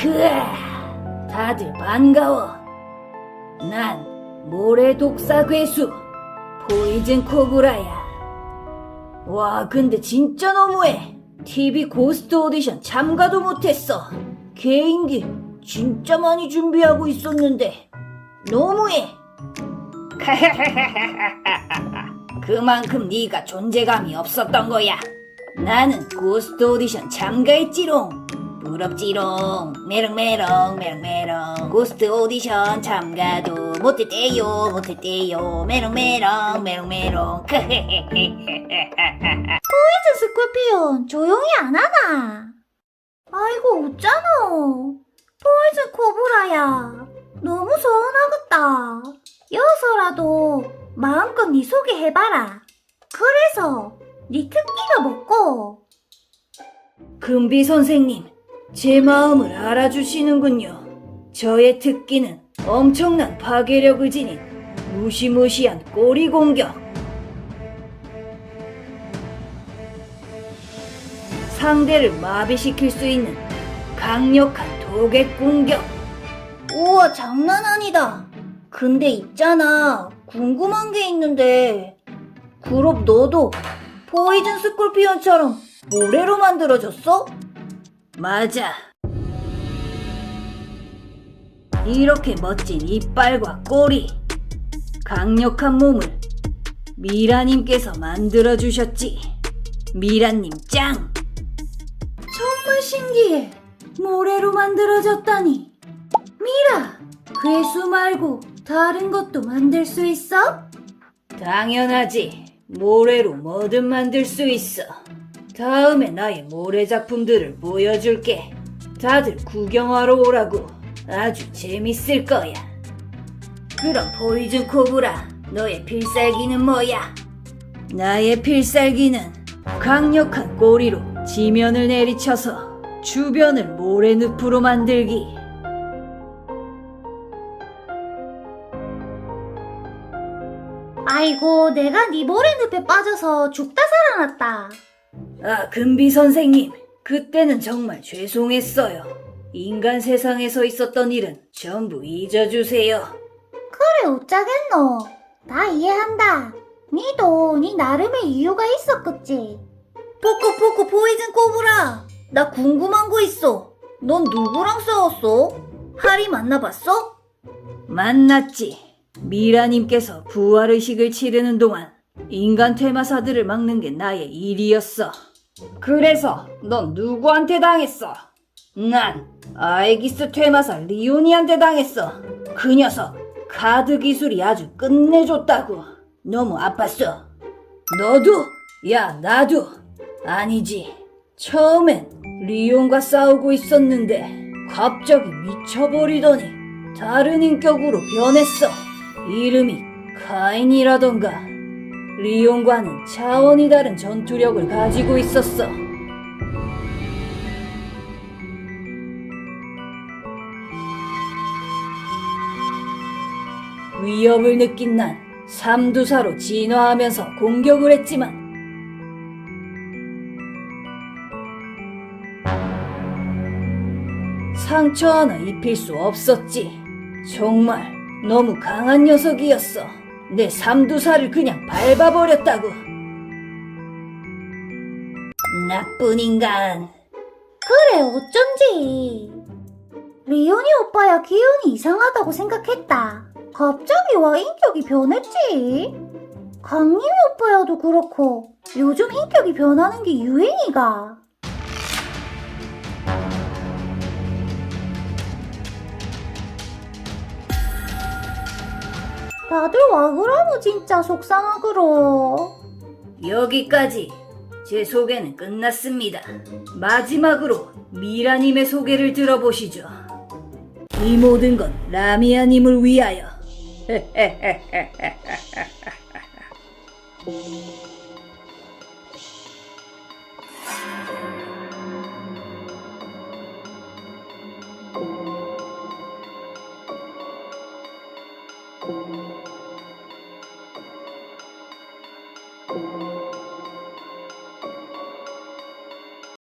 그아, 다들 반가워. 난 모래 독사 괴수 포이즌 코브라야. 와, 근데 진짜 너무해. TV 고스트 오디션 참가도 못했어. 개인기 진짜 많이 준비하고 있었는데 너무해. 그만큼 네가 존재감이 없었던 거야. 나는 고스트 오디션 참가했지롱. 부럽지롱. 메롱메롱 메롱메롱. 고스트 오디션 참가도 못했대요 못했대요. 메롱메롱 메롱메롱. 포이즌 스콜피온 조용히 안 하나? 아이고 웃잖아. 포이즌 코브라야. 너무 서운하겠다. 여서라도 마음껏 네 소개해봐라. 그래서 네 특기가 뭐고? 금비 선생님, 제 마음을 알아주시는군요. 저의 특기는 엄청난 파괴력을 지닌 무시무시한 꼬리 공격. 상대를 마비시킬 수 있는 강력한 도객 공격. 우와 장난 아니다. 근데 있잖아. 궁금한 게 있는데. 그럼 너도 포이즌 스콜피온처럼 모래로 만들어졌어? 맞아. 이렇게 멋진 이빨과 꼬리, 강력한 몸을 미라님께서 만들어주셨지. 미라님 짱! 정말 신기해. 모래로 만들어졌다니. 미라, 괴수 말고 다른 것도 만들 수 있어? 당연하지. 모래로 뭐든 만들 수 있어. 다음에 나의 모래 작품들을 보여줄게. 다들 구경하러 오라고. 아주 재밌을 거야. 그럼 포이즌 코브라, 너의 필살기는 뭐야? 나의 필살기는 강력한 꼬리로 지면을 내리쳐서 주변을 모래늪으로 만들기. 아이고 내가 네 모래늪에 빠져서 죽다 살아났다. 아, 금비 선생님. 그때는 정말 죄송했어요. 인간 세상에서 있었던 일은 전부 잊어주세요. 그래 어쩌겠노. 다 이해한다. 니도 니 나름의 이유가 있었겠지. 포코포코 포이즌 코브라. 나 궁금한 거 있어. 넌 누구랑 싸웠어? 하리 만나봤어? 만났지. 미라님께서 부활의식을 치르는 동안 인간 퇴마사들을 막는 게 나의 일이었어. 그래서 넌 누구한테 당했어? 난 아이기스 퇴마사 리오니한테 당했어. 그 녀석 카드 기술이 아주 끝내줬다고. 너무 아팠어. 너도? 야, 나도. 아니지. 처음엔 리온과 싸우고 있었는데 갑자기 미쳐버리더니 다른 인격으로 변했어. 이름이 카인이라던가. 리온과는 차원이 다른 전투력을 가지고 있었어. 위협을 느낀 난 삼두사로 진화하면서 공격을 했지만 상처 하나 입힐 수 없었지. 정말 너무 강한 녀석이었어. 내 삼두사를 그냥 밟아버렸다고. 나쁜 인간. 그래 어쩐지. 리온이 오빠야 기운이 이상하다고 생각했다. 갑자기 와 인격이 변했지. 강림이 오빠야도 그렇고 요즘 인격이 변하는 게 유행이가. 다들 와 그러노 진짜 속상하그러. 여기까지 제 소개는 끝났습니다. 마지막으로 미라님의 소개를 들어보시죠. 이 모든 건 라미아님을 위하여.